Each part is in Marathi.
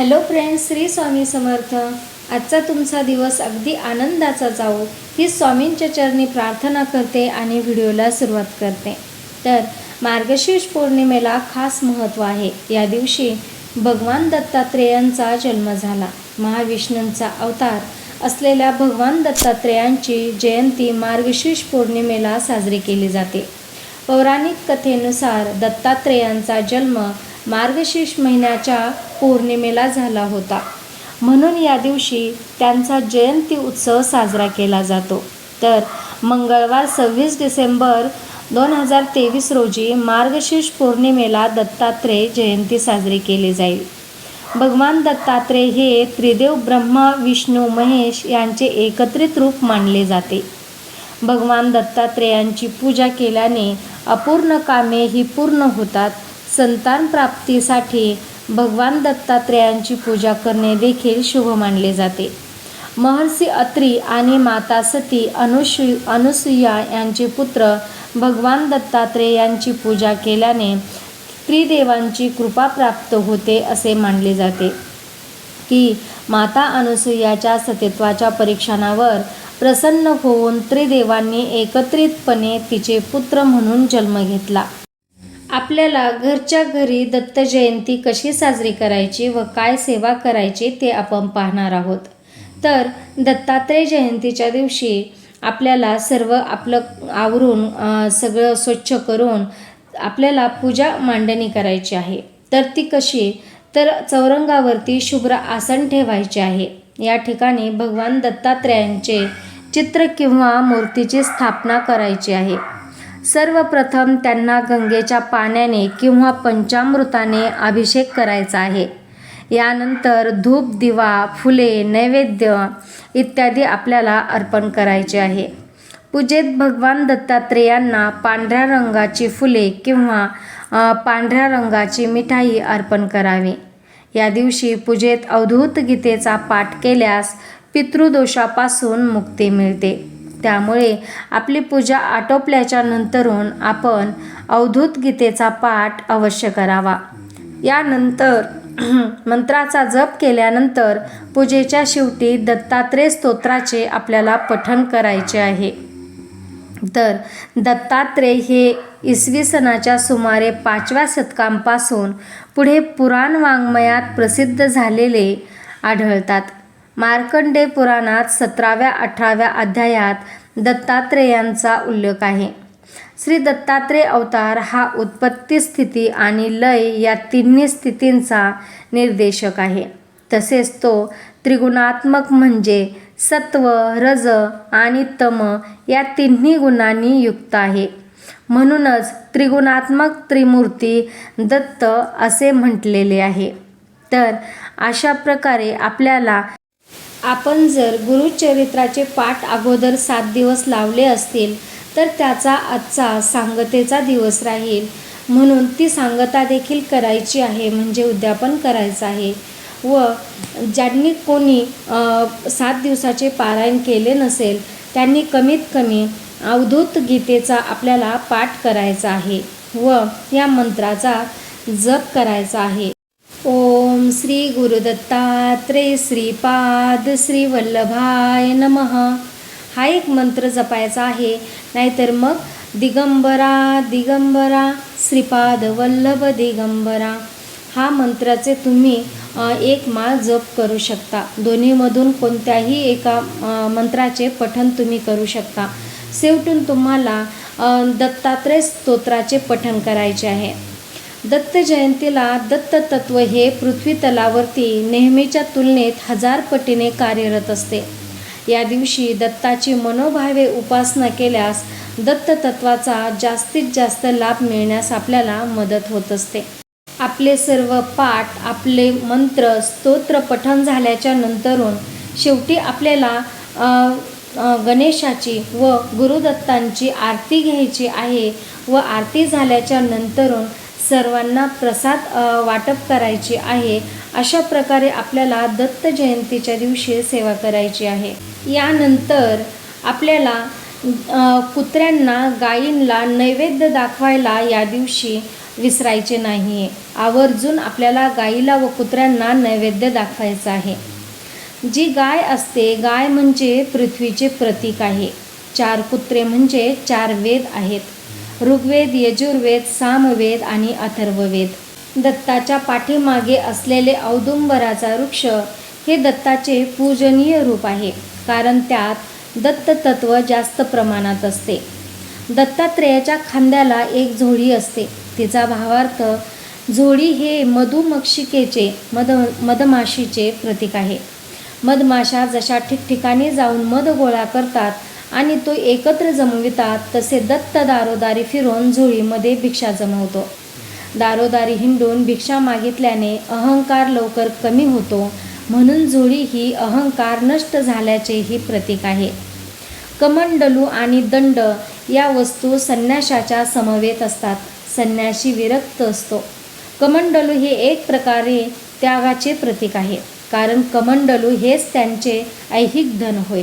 Hello friends Shri Swami Samarth. आजचा तुमचा दिवस अगदी आनंदाचा जावो. ही स्वामींच्या चरणी प्रार्थना करते आणि व्हिडिओला सुरुवात करते. तर मार्गशीर्ष पौर्णिमेला खास महत्त्व आहे. या दिवशी भगवान दत्तात्रेयांचा जन्म झाला. महाविष्णूंचा अवतार असलेल्या भगवान दत्तात्रेयांची जयंती मार्गशीर्ष पौर्णिमेला साजरी केली जाते. पौराणिक कथेनुसार दत्तात्रेयांचा जन्म मार्गशीर्ष महिन्याच्या पौर्णिमेला झाला होता. म्हणून या दिवशी त्यांचा जयंती उत्सव साजरा केला जातो. तर मंगळवार सव्वीस डिसेंबर दोन हजार तेवीस रोजी मार्गशीर्ष पौर्णिमेला दत्तात्रेय जयंती साजरी केली जाईल. भगवान दत्तात्रेय हे त्रिदेव ब्रह्मा विष्णू महेश यांचे एकत्रित रूप मानले जाते. भगवान दत्तात्रेयांची पूजा केल्याने अपूर्ण कामे ही पूर्ण होतात. संतान प्राप्तीसाठी भगवान दत्तात्रेयांची पूजा करणे देखील शुभ मानले जाते. महर्षी अत्री आणि माता सती अनुसु अनुसुया यांचे पुत्र भगवान दत्तात्रेय यांची पूजा केल्याने त्रिदेवांची कृपा प्राप्त होते असे मानले जाते. की माता अनुसुयाच्या सतीत्वाच्या परीक्षणावर प्रसन्न होऊन त्रिदेवांनी एकत्रितपणे तिचे पुत्र म्हणून जन्म घेतला. आपल्याला घरच्या घरी दत्त जयंती कशी साजरी करायची व काय सेवा करायची ते आपण पाहणार आहोत. तर दत्तात्रेय जयंतीच्या दिवशी आपल्याला सर्व आपलं आवरून सगळं स्वच्छ करून आपल्याला पूजा मांडणी करायची आहे. तर ती कशी? तर चौरंगावरती शुभ्र आसन ठेवायचे आहे. या ठिकाणी भगवान दत्तात्रेयांचे चित्र किंवा मूर्तीची स्थापना करायची आहे. सर्वप्रथम त्यांना गंगेच्या पाण्याने किंवा पंचामृताने अभिषेक करायचा आहे. यानंतर धूप दिवा फुले नैवेद्य इत्यादी आपल्याला अर्पण करायचे आहे. पूजेत भगवान दत्तात्रेयांना पांढऱ्या रंगाची फुले किंवा पांढऱ्या रंगाची मिठाई अर्पण करावी. या दिवशी पूजेत अवधूत गीतेचा पाठ केल्यास पितृदोषापासून मुक्ती मिळते. त्यामुळे आपली पूजा आटोपल्याच्या नंतरून आपण अवधूत गीतेचा पाठ अवश्य करावा. यानंतर मंत्राचा जप केल्यानंतर पूजेच्या शेवटी दत्तात्रेय स्तोत्राचे आपल्याला पठण करायचे आहे. तर दत्तात्रेय हे इसवी सनाच्या सुमारे पाचव्या शतकांपासून पुढे पुराण वाङ्मयात प्रसिद्ध झालेले आढळतात. मार्कंडे पुराणात सतराव्या अठराव्या अध्यायात दत्तात्रेयांचा उल्लेख आहे. श्री दत्तात्रेय अवतार हा उत्पत्ती स्थिती आणि लय या तिन्ही स्थितींचा निर्देशक आहे. तसेच तो त्रिगुणात्मक म्हणजे सत्व रज आणि तम या तिन्ही गुणांनी युक्त आहे. म्हणूनच त्रिगुणात्मक त्रिमूर्ती दत्त असे म्हटलेले आहे. तर अशा प्रकारे आपल्याला आपण जर गुरुचरित्राचे पाठ अगोदर सात दिवस लावले असतील तर त्याचा आजचा सांगतेचा दिवस राहील. म्हणून ती सांगता देखील करायची आहे म्हणजे उद्यापन करायचं आहे. व ज्यांनी कोणी सात दिवसाचे पारायण केले नसेल त्यांनी कमीत कमी अवधूत गीतेचा आपल्याला पाठ करायचा आहे. व या मंत्राचा जप करायचा आहे. ओम श्री गुरुदत्तात्रेय श्रीपाद श्री वल्लभाय नमः. हा एक मंत्र जपायचा आहे. नाहीतर मग दिगंबरा दिगंबरा श्रीपाद वल्लभ दिगंबरा. हा मंत्राचे तुम्ही एक माळ जप करू शकता. दोन्हीमधून कोणत्याही एका मंत्राचे पठन तुम्ही करू शकता. शेवटून तुम्हाला दत्तात्रय दत्तात्रेय स्तोत्राचे पठन करायचे आहे. दत्त जयंतीला दत्त तत्व हे पृथ्वी तलावरती नेहमीच्या तुलनेत हजार पटीने कार्यरत असते. या दिवशी दत्ताची मनोभावे उपासना केल्यास दत्त तत्वाचा जास्तीत जास्त लाभ मिळण्यास आपल्याला मदत होत असते. आपले सर्व पाठ आपले मंत्र स्तोत्र पठण झाल्याच्या नंतरून शेवटी आपल्याला गणेशाची व गुरुदत्तांची आरती घ्यायची आहे व आरती झाल्याच्या नंतरून सर्वांना प्रसाद वाटप करायची आहे. अशा प्रकारे आपल्याला दत्त जयंतीच्या दिवशी सेवा करायची आहे. यानंतर आपल्याला कुत्र्यांना गायींना नैवेद्य दाखवायला या दिवशी विसरायचे नाही आहे आवर्जून आपल्याला गाईला व कुत्र्यांना नैवेद्य दाखवायचं आहे. जी गाय असते गाय म्हणजे पृथ्वीचे प्रतीक आहे. चार कुत्रे म्हणजे चार वेद आहेत. ऋग्वेद यजुर्वेद सामवेद आणि अथर्ववेद. दत्ताच्या पाठीमागे असलेले औदुंबराचा वृक्ष हे दत्ताचे पूजनीय रूप आहे कारण त्यात दत्त तत्व जास्त प्रमाणात असते. दत्तात्रेयाच्या खांद्याला एक झोळी असते. तिचा भावार्थ झोळी हे मधुमक्षिकेचे मध मधमाशीचे प्रतीक आहे. मधमाशा जशा ठिकठिकाणी जाऊन मध गोळा करतात आणि तो एकत्र जमवितात तसे दत्त दारोदारी फिरून झुळीमध्ये भिक्षा जमवतो. दारोदारी हिंडून भिक्षा मागितल्याने अहंकार लवकर कमी होतो म्हणून झोळी ही अहंकार नष्ट झाल्याचेही प्रतीक आहे. कमंडलू आणि दंड या वस्तू संन्याशाच्या समवेत असतात संन्याशी विरक्त असतो. कमंडलू हे एक प्रकारे त्यागाचे प्रतीक आहे कारण कमंडलू हेच त्यांचे ऐहिक धन होय.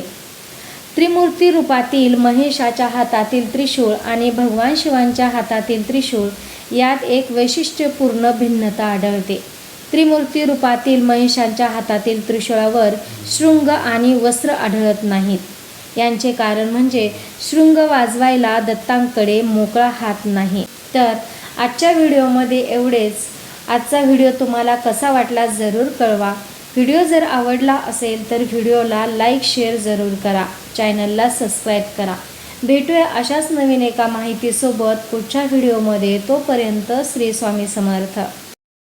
त्रिमूर्ती रूपातील महेशाच्या हातातील त्रिशूळ आणि भगवान शिवांच्या हातातील त्रिशूळ यात एक वैशिष्ट्यपूर्ण भिन्नता आढळते. त्रिमूर्ती रूपातील महेशांच्या हातातील त्रिशूळावर शृंग आणि वस्त्र आढळत नाहीत. यांचे कारण म्हणजे शृंग वाजवायला दत्तांकडे मोकळा हात नाही. तर आजच्या व्हिडिओमध्ये एवढेच. आजचा व्हिडिओ तुम्हाला कसा वाटला जरूर कळवा. व्हिडिओ जर आवडला असेल तर व्हिडिओला लाईक शेअर जरूर करा. चॅनलला सबस्क्राईब करा. भेटूया अशाच नवीन एका माहितीसोबत पुढच्या व्हिडिओमध्ये. तोपर्यंत श्री स्वामी समर्थ.